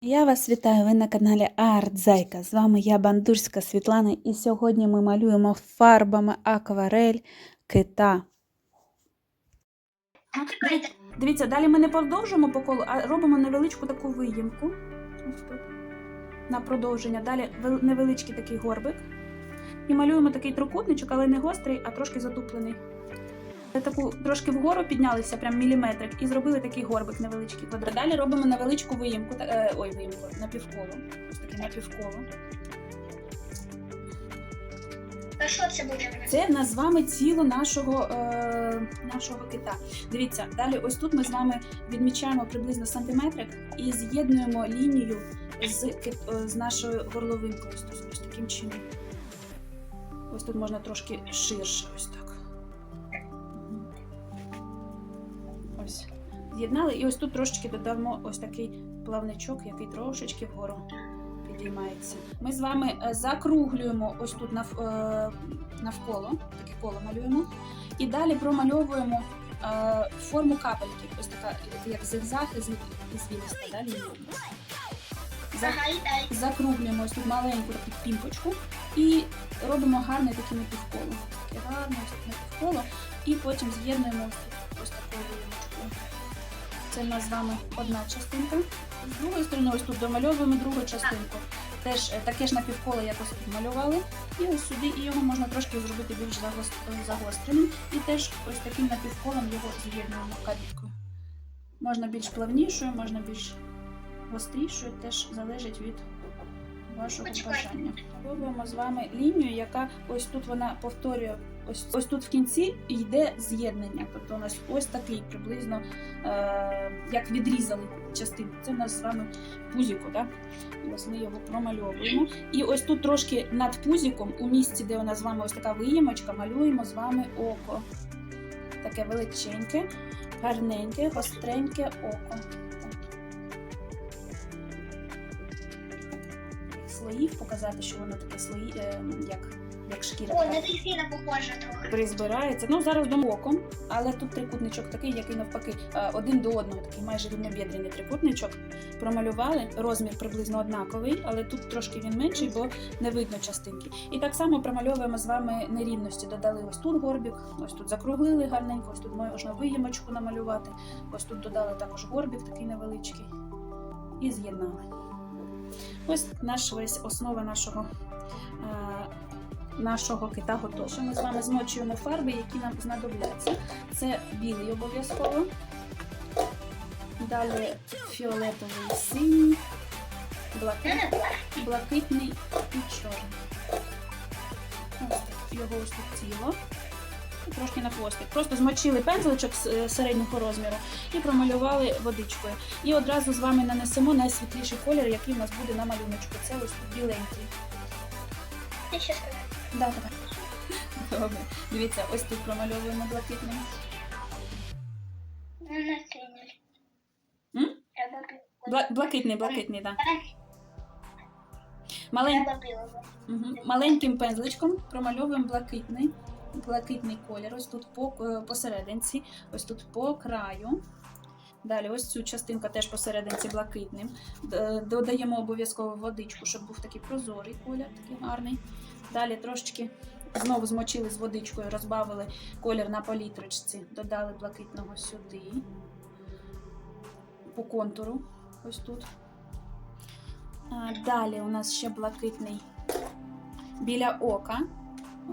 Я вас вітаю, ви на каналі Арт Зайка. З вами я, Бандурська Світлана, і сьогодні ми малюємо фарбами акварель кита. Дивіться, далі ми не продовжуємо по колу, а робимо невеличку таку виїмку. На продовження. Далі невеличкий такий горбик. І малюємо такий трикутничок, але не гострий, а трошки затуплений. Таку трошки вгору піднялися, прям міліметрик, і зробили такий горбик невеличкий квадрат. Далі робимо невеличку виїмку, та- е, ой, виїмку, напівколо. Ось таке напівколо. А що це буде? Це в нас з вами тіло нашого, е, нашого кита. Дивіться, далі ось тут ми з вами відмічаємо приблизно сантиметрик і з'єднуємо лінію з, е, з нашою горловинкою. Ось таким чином. Ось тут можна трошки ширше, ось так. З'єднали, і ось тут трошечки додамо ось такий плавничок, який трошечки вгору підіймається. Ми з вами е, закруглюємо ось тут е, навколо, таке коло малюємо, і далі промальовуємо е, форму капельки, ось така, як зигзаг і зв- і звілиста. Да, лінія. За- Ага, і далі. закруглюємо ось тут маленьку таку пімпочку і робимо гарне таке напівколо. Таке гарне ось таке напівколо. І потім з'єднуємо ось тут. Це в нас з вами одна частинка. З другої сторони, ось тут домальовуємо другу частинку. Теж е, таке ж напівколо якось тут малювали. І ось сюди і його можна трошки зробити більш загостреним. І теж ось таким напівколом його з'єднуємо капелькою. Можна більш плавнішою, можна більш гострішою, теж залежить від вашого бажання. Робимо з вами лінію, яка ось тут вона повторює. Ось, ось тут в кінці йде з'єднання. Тобто у нас ось такий приблизно, е, як відрізали частинку. Це у нас з вами пузіко, так? Ось ми його промальовуємо. І ось тут трошки над пузіком, у місці, де у нас з вами ось така виємочка, малюємо з вами око. Таке величеньке, гарненьке, гостреньке око. Слоїв показати, що воно таке слої, е, як, як шкіра. О, на дельфіна похоже трохи. призбирається. Ну зараз до оком, але тут трикутничок такий, який навпаки е, один до одного, такий майже рівнобідрений трикутничок. Промалювали розмір приблизно однаковий, але тут трошки він менший, бо не видно частинки. І так само промальовуємо з вами нерівності. Додали ось тут горбик, ось тут закруглили гарненько, ось тут можна виємочку намалювати. Ось тут додали також горбик такий невеличкий і з'єднали. Ось наш весь основа нашого. Нашого кита готова. Що ми з вами змочуємо фарби, які нам знадобляться. Це білий обов'язково. Далі фіолетовий синій, блакит- блакитний і чорний. Ось. Його тіло. І Трошки на хвостик. Просто змочили пензличок е, середнього розміру і промалювали водичкою. І одразу з вами нанесемо найсвітліший колір, який у нас буде на малюночку. Це ось біленький. Ти що сказав? Да, давай. Добре. Дивіться, ось тут промальовуємо блакитним. Ну, на синій. М? Треба білого. Бла- блакитний, блакитний, так. Малень... Треба білого. Мгм. Маленьким пензличком промальовуємо блакитний, блакитний колір. Ось тут по, е, посерединці, ось тут по краю. Далі ось цю частинку теж посерединці блакитним. Д- Додаємо обов'язково водичку, щоб був такий прозорий колір, такий гарний. Далі трошечки знову змочили з водичкою, розбавили колір на палітрочці, додали блакитного сюди, по контуру, ось тут. Далі у нас ще блакитний біля ока.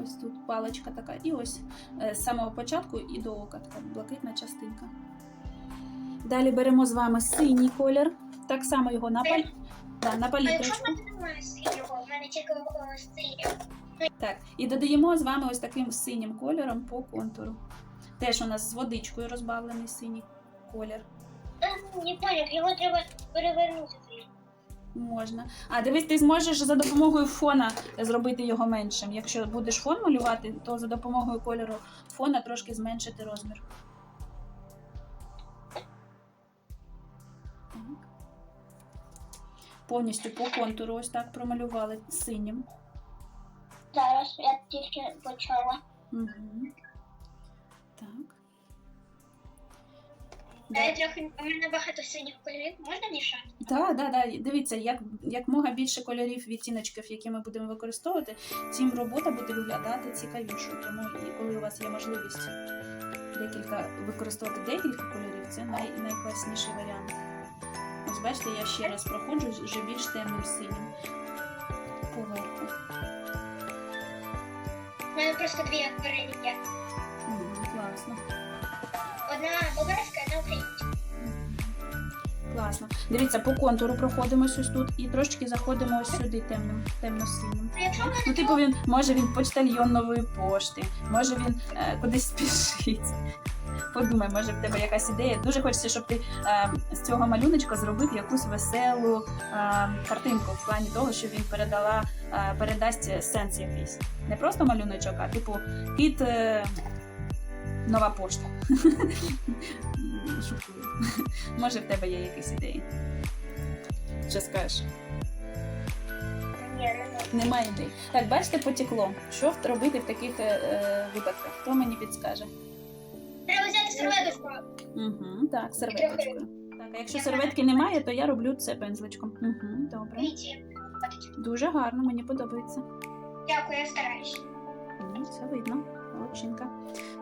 Ось тут паличка така. І ось е, з самого початку і до ока така блакитна частинка. Далі беремо з вами синій колір. Так само його на, паль... да, на А якщо в тільки синій. Так. І додаємо з вами ось таким синім кольором по контуру. Теж у нас з водичкою розбавлений синій колір. Не поняв, його треба перевернути. Можна. А дивись, ти зможеш за допомогою фона зробити його меншим. Якщо будеш фон малювати, то за допомогою кольору фона трошки зменшити розмір. Повністю по контуру ось так промалювали синім. Зараз я тільки почала. Угу. Так. Я трохи у мене багато синіх кольорів, можна мішати? Так, так, так. Дивіться, як, як мога більше кольорів відтіночків, які ми будемо використовувати, тим робота буде виглядати цікавішою. Тому і коли у вас є можливість декілька використовувати декілька кольорів, це най, найкласніший варіант. Ось бачите, я ще раз проходжу вже більш темним синім поверху. У мене просто дві акварелі є. Класно. Одна болгарська, одна українська. Класно. Дивіться, по контуру проходимось ось тут і трошки заходимо ось сюди темним, темно-синім. Ну, типу, він може він почтальйон нової пошти, може він е, кудись спішить. Подумай, може в тебе якась ідея. Дуже хочеться, щоб ти е, з цього малюночка зробив якусь веселу е, картинку в плані того, що він передала, е, передасть сенс якийсь. Не просто малюночок, а типу кіт е, нова пошта. Шуткую. Може, в тебе є якісь ідеї. Що скажеш? Немає ідей. Так, бачите, потекло. Що робити в таких е, е, випадках? Хто мені підскаже? Треба взяти серветочку. Угу, так, серветочкою. Так, а якщо серветки немає, то я роблю це пензличком. Угу, добре. Дуже гарно, мені подобається. Дякую, я стараюсь. М, Все видно. Молодчинка.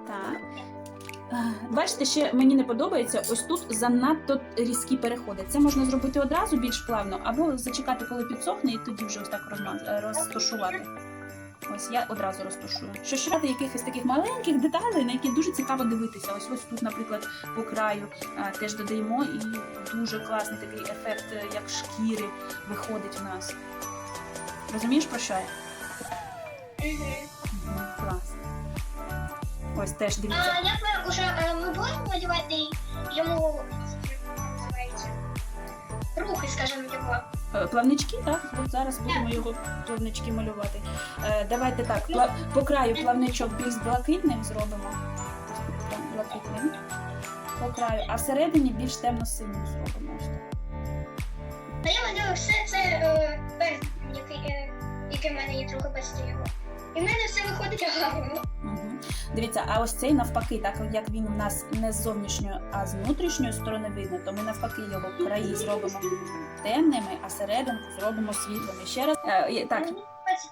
Так. Е, Бачите, ще мені не подобається ось тут занадто різкі переходи. Це можна зробити одразу більш плавно, або зачекати, коли підсохне, і тоді вже ось так е, розташувати. Ось я одразу розташую. Що шукати якихось таких маленьких деталей, на які дуже цікаво дивитися. Ось ось тут, наприклад, по краю а, теж додаємо, і дуже класний такий ефект, е, як шкіри виходить у нас. Розумієш про що я? Ось теж А як ми вже е, ми будемо малювати йому називається? Рухи, скажімо, його. Е, Плавнички, так? От зараз будемо його плавнички малювати. Е, давайте так, пла- по краю плавничок більш блакитним зробимо. Прям блакитним. По краю, а всередині більш темно-синім зробимо. Ось так. А я малюю все це е, перед, який, е, який в мене є трохи без його. І в мене все виходить гарно. Мгм. Дивіться, а ось цей навпаки, так як він у нас не з зовнішньої, а з внутрішньої сторони видно, то ми навпаки його краї зробимо темними, а серединку зробимо світлими. Ще раз. Е, так,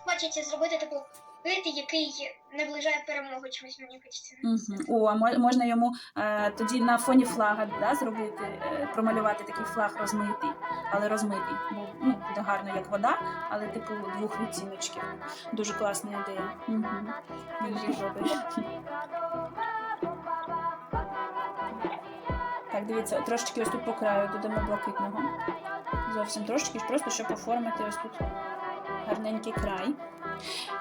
хочеться зробити таку вид, який наближає перемогу чомусь мені хочеться. Угу. О, а можна йому е, тоді на фоні флага да, зробити, е, промалювати такий флаг розмитий, але розмитий. Бо ну, буде гарно як вода, але типу двох відтіночків. Дуже класна ідея. Угу. Він вже. Так, дивіться, трошечки ось тут по краю додамо блакитного. Зовсім трошечки, просто щоб оформити ось тут гарненький край.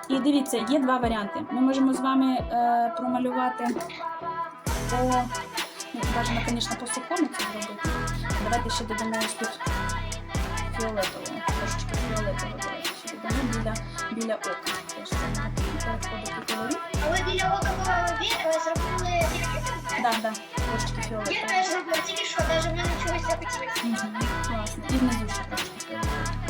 І дивіться, є два варіанти. Ми можемо з вами е, промалювати по ну, бажано, звісно, по сухому це зробити. Давайте ще додамо ось тут фіолетового, трошечки фіолетового ще додамо біля, біля ока. Переходити. Але біля окового віра зробили фіолетовим, так? Так, трошечки Я теж зробила, тільки що, навіть в мене чогось захотілося. Мгм, Класно. І внизу ще трошки фіолетового.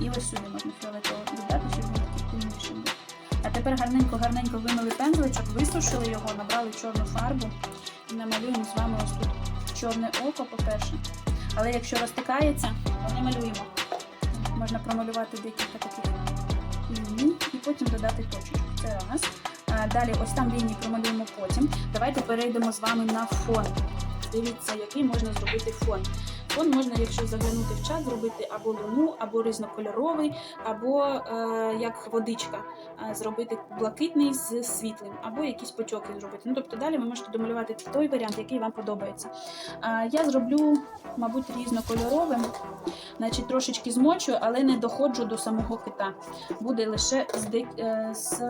І, ось сюди можна фіолетово додати, щоб він такий темніший був. А тепер гарненько-гарненько вимили пензличок, висушили його, набрали чорну фарбу і намалюємо з вами ось тут чорне око, по-перше. Але якщо розтикається, то не малюємо. Можна промалювати декілька таких ліній і потім додати точечку. Це раз. А, Далі ось там лінії промалюємо потім. Давайте перейдемо з вами на фон. Дивіться, який можна зробити фон. Фон можна, якщо заглянути в чат, зробити або луну, або різнокольоровий, або е, як водичка, е, зробити блакитний з світлим, або якісь потьоки зробити. Ну тобто далі ви можете домалювати той варіант, який вам подобається. Е, я зроблю, мабуть, різнокольоровим, значить трошечки змочую, але не доходжу до самого кита. Буде лише з, е, з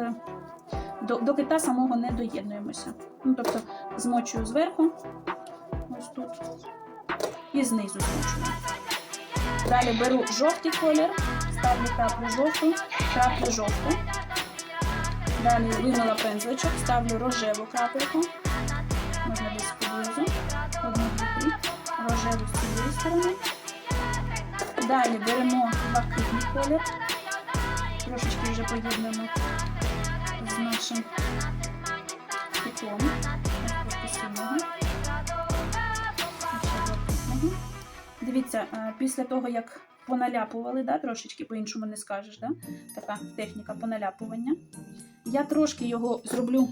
до, до кита самого не доєднуємося. Ну, тобто змочую зверху, ось тут, і знизу змочую. Далі беру жовтий колір, ставлю краплю жовту, краплю жовту. Далі вимила пензличок, ставлю рожеву крапельку. Можна десь поблизу. Одну, дві. Рожеву з цієї сторони. Далі беремо блакитний колір. трошечки вже поєднано з нашим китом. Дивіться, е, після того, як поналяпували, да, трошечки по-іншому не скажеш, да? така техніка поналяпування. Я трошки його зроблю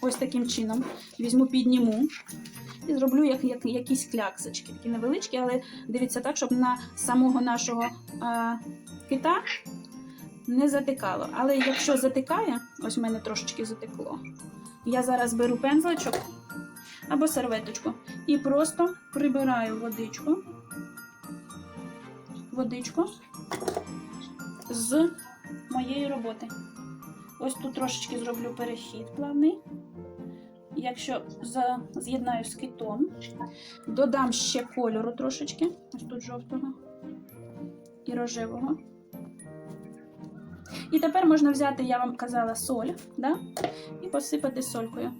ось таким чином. Візьму, підніму і зроблю як, як якісь кляксочки, такі невеличкі, але дивіться так, щоб на самого нашого а, кита не затикало. Але якщо затикає, ось в мене трошечки затекло, я зараз беру пензличок або серветочку і просто прибираю водичку, водичку з моєї роботи. Ось тут трошечки зроблю перехід плавний. Якщо з'єднаю з китом, додам ще кольору трошечки, ось тут жовтого і рожевого. І тепер можна взяти, я вам казала, соль, да? і посипати солькою.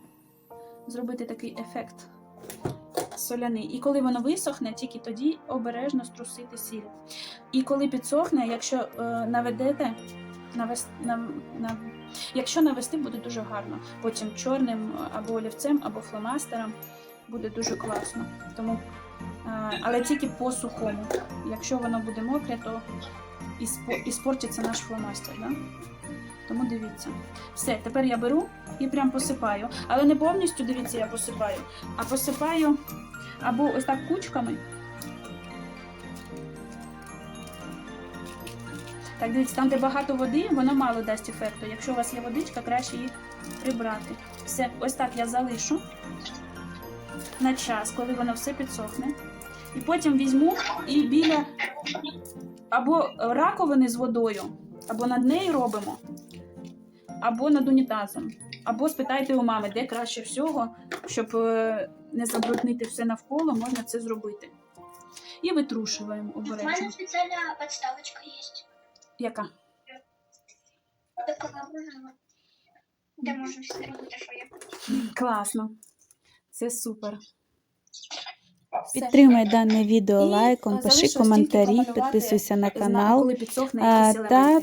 Зробити такий ефект соляний. І коли воно висохне, тільки тоді обережно струсити сіль. І коли підсохне, якщо е, наведете, навес, нав, нав, якщо навести, буде дуже гарно. Потім чорним або олівцем, або фломастером буде дуже класно. Тому, е, але тільки по сухому. Якщо воно буде мокре, то і, спо, спортиться наш фломастер. Да? Тому дивіться. Все, тепер я беру і прям посипаю. Але не повністю дивіться, я посипаю, а посипаю або ось так кучками. Так, дивіться, там, де багато води, воно мало дасть ефекту. Якщо у вас є водичка, краще її прибрати. Все, ось так я залишу на час, коли воно все підсохне. І потім візьму і біля або раковини з водою, або над нею робимо, або над унітазом. Або спитайте у мами, де краще всього, щоб е, не забруднити все навколо, можна це зробити. І витрушуємо У мене спеціальна подставочка є. Яка? Така. Де можна все робити, що я хочу. Класно. Це супер. Підтримай дане відео лайком, е, пиши коментарі, підписуйся на канал якісь та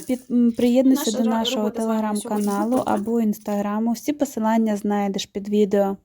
приєднуйся до нашого телеграм-каналу або інстаграму. Всі посилання знайдеш під відео.